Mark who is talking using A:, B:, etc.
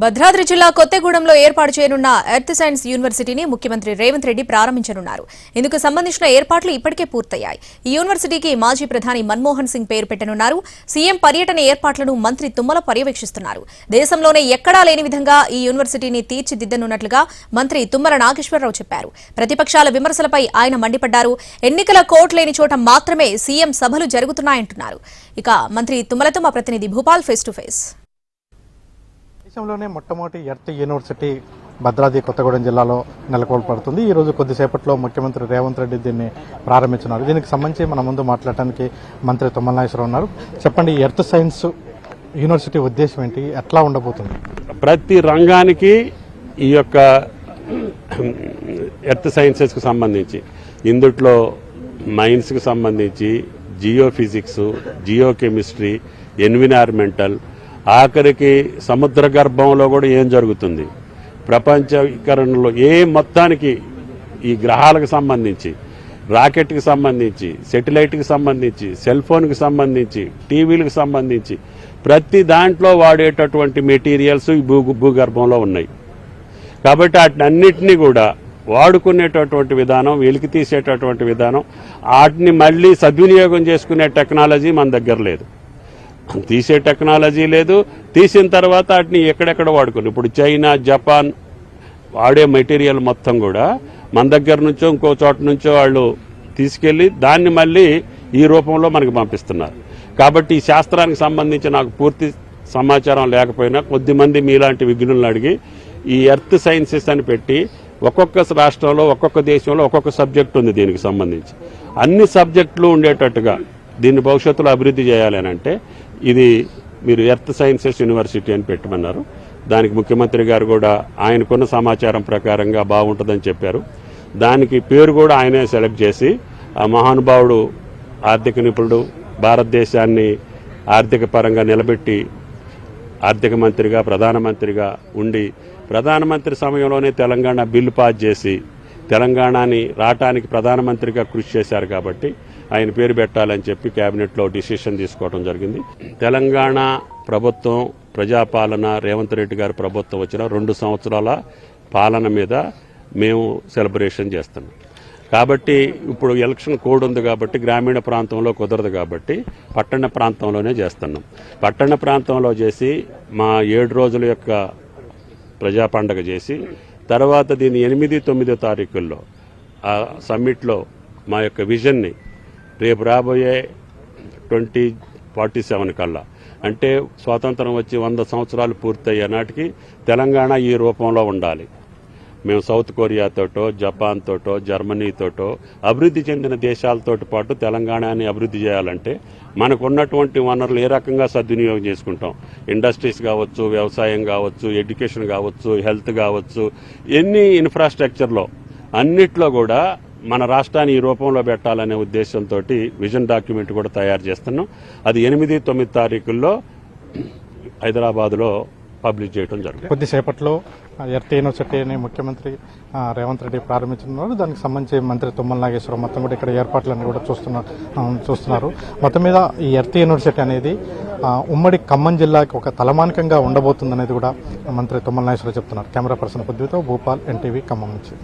A: భద్రాద్రి జిల్లా కొత్తగూడెంలో ఏర్పాటు చేయనున్న ఎర్త్ సైన్స్ యూనివర్సిటీని ముఖ్యమంత్రి రేవంత్ రెడ్డి ప్రారంభించనున్నారు. ఇందుకు సంబంధించిన ఏర్పాట్లు ఇప్పటికే పూర్తయ్యాయి. ఈ యూనివర్సిటీకి మాజీ ప్రధాని మన్మోహన్ సింగ్ పేరు పెట్టనున్నారు. సీఎం పర్యటన ఏర్పాట్లను మంత్రి తుమ్మల పర్యవేక్షిస్తున్నారు. దేశంలోనే ఎక్కడా లేని విధంగా ఈ యూనివర్సిటీని తీర్చిదిద్దనున్నట్లుగా మంత్రి తుమ్మల నాగేశ్వరరావు చెప్పారు. ప్రతిపక్షాల విమర్శలపై ఆయన మండిపడ్డారు. ఎన్నికల కోట్ లేని చోట మాత్రమే సీఎం సభలు జరుగుతున్నాయంటున్నారు. ఇక మంత్రి తుమ్మలతో మా ప్రతినిధి భూపాల్ ఫేస్ టు ఫేస్.
B: దేశంలోనే మొట్టమొదటి ఎర్త్ యూనివర్సిటీ భద్రాద్రి కొత్తగూడెం జిల్లాలో నెలకొల్పడుతుంది ఈ రోజు కొద్దిసేపట్లో ముఖ్యమంత్రి రేవంత్ రెడ్డి దీన్ని ప్రారంభించున్నారు దీనికి సంబంధించి మన ముందు మాట్లాడటానికి మంత్రి తుమ్మల నాగేశ్వరరావు ఉన్నారు. చెప్పండి ఎర్త్ సైన్స్ యూనివర్సిటీ ఉద్దేశం ఏంటి? ఎట్లా ఉండబోతుంది?
C: ప్రతి రంగానికి ఈ యొక్క ఎర్త్ సైన్సెస్కి సంబంధించి ఇందుట్లో మైన్స్కి సంబంధించి geophysics geochemistry geo chemistry environmental ఆఖరికి సముద్ర గర్భంలో కూడా ఏం జరుగుతుంది? ప్రపంచీకరణలో ఏ మొత్తానికి ఈ గ్రహాలకు సంబంధించి రాకెట్కి సంబంధించి సెటిలైట్కి సంబంధించి సెల్ ఫోన్కి సంబంధించి టీవీలకు సంబంధించి ప్రతి దాంట్లో వాడేటటువంటి మెటీరియల్స్ ఈ భూ భూగర్భంలో ఉన్నాయి. కాబట్టి వాటినన్నిటినీ కూడా వాడుకునేటటువంటి విధానం వెలికి తీసేటటువంటి విధానం వాటిని మళ్ళీ సద్వినియోగం చేసుకునే టెక్నాలజీ మన దగ్గర లేదు. తీసే టెక్నాలజీ లేదు. తీసిన తర్వాత వాటిని ఎక్కడెక్కడ వాడుకుని ఇప్పుడు చైనా జపాన్ వాడే మెటీరియల్ మొత్తం కూడా మన దగ్గర నుంచో ఇంకో చోట నుంచో వాళ్ళు తీసుకెళ్ళి దాన్ని మళ్ళీ ఈ రూపంలో మనకి పంపిస్తున్నారు. కాబట్టి ఈ శాస్త్రానికి సంబంధించి నాకు పూర్తి సమాచారం లేకపోయినా కొద్దిమంది మీలాంటి విఘ్నులను అడిగి ఈ ఎర్త్ సైన్సెస్ అని పెట్టి ఒక్కొక్క రాష్ట్రంలో ఒక్కొక్క దేశంలో ఒక్కొక్క సబ్జెక్ట్ ఉంది దీనికి సంబంధించి. అన్ని సబ్జెక్టులు ఉండేటట్టుగా దీన్ని భవిష్యత్తులో అభివృద్ధి చేయాలి అంటే ఇది మీరు ఎర్త్ సైన్సెస్ యూనివర్సిటీ అని పెట్టమన్నారు. దానికి ముఖ్యమంత్రి గారు కూడా ఆయనకున్న సమాచారం ప్రకారంగా బాగుంటుందని చెప్పారు. దానికి పేరు కూడా ఆయనే సెలెక్ట్ చేసి ఆ మహానుభావుడు ఆర్థిక నిపుణుడు భారతదేశాన్ని ఆర్థిక పరంగా నిలబెట్టి ఆర్థిక మంత్రిగా ప్రధానమంత్రిగా ఉండి ప్రధానమంత్రి సమయంలోనే తెలంగాణ బిల్లు పాస్ చేసి తెలంగాణని రావటానికి ప్రధానమంత్రిగా కృషి చేశారు కాబట్టి ఆయన పేరు పెట్టాలని చెప్పి కేబినెట్లో డిసిషన్ తీసుకోవడం జరిగింది. తెలంగాణ ప్రభుత్వం ప్రజాపాలన రేవంత్ రెడ్డి గారి ప్రభుత్వం వచ్చిన రెండు సంవత్సరాల పాలన మీద మేము సెలబ్రేషన్ చేస్తున్నాం. కాబట్టి ఇప్పుడు ఎలక్షన్ కోడ్ ఉంది కాబట్టి గ్రామీణ ప్రాంతంలో కుదరదు కాబట్టి పట్టణ ప్రాంతంలోనే చేస్తున్నాం. పట్టణ ప్రాంతంలో చేసి మా ఏడు రోజుల యొక్క ప్రజా పండగ చేసి తర్వాత దీన్ని ఎనిమిది తొమ్మిదో తారీఖుల్లో ఆ సమ్మిట్లో మా యొక్క విజన్ని రేపు రాబోయే ట్వంటీ ఫార్టీ సెవెన్ కల్లా. అంటే స్వాతంత్రం వచ్చి వంద సంవత్సరాలు పూర్తయ్యే నాటికి తెలంగాణ ఈ రూపంలో ఉండాలి. మేము సౌత్ కొరియాతోటో జపాన్ తోటో జర్మనీతోటో అభివృద్ధి చెందిన దేశాలతో పాటు తెలంగాణని అభివృద్ధి చేయాలంటే మనకు ఉన్నటువంటి వనరులు ఏ రకంగా సద్వినియోగం చేసుకుంటాం? ఇండస్ట్రీస్ కావచ్చు వ్యవసాయం కావచ్చు ఎడ్యుకేషన్ కావచ్చు హెల్త్ కావచ్చు ఎన్ని ఇన్ఫ్రాస్ట్రక్చర్లో అన్నిట్లో కూడా మన రాష్ట్రాన్ని ఈ రూపంలో పెట్టాలనే ఉద్దేశంతో విజన్ డాక్యుమెంట్ కూడా తయారు చేస్తున్నాం. అది ఎనిమిది తొమ్మిది తారీఖుల్లో హైదరాబాద్లో పబ్లిష్ చేయడం జరుగుతుంది.
B: కొద్దిసేపట్లో ఎర్త్ యూనివర్సిటీని ముఖ్యమంత్రి రేవంత్ రెడ్డి ప్రారంభించున్నారు దానికి సంబంధించి మంత్రి తుమ్మల నాగేశ్వరం మొత్తం కూడా ఇక్కడ ఏర్పాట్లన్నీ కూడా చూస్తున్నారు చూస్తున్నారు. మొత్తం మీద ఈ ఎర్త్ యూనివర్సిటీ అనేది ఉమ్మడి ఖమ్మం జిల్లాకి ఒక తలమానికంగా ఉండబోతుందనేది కూడా మంత్రి తుమ్మల నాగేశ్వరరావు చెప్తున్నారు. కెమెరా పర్సన్ పద్ధతితో భూపాల్ ఎన్టీవీ ఖమ్మం నుంచి.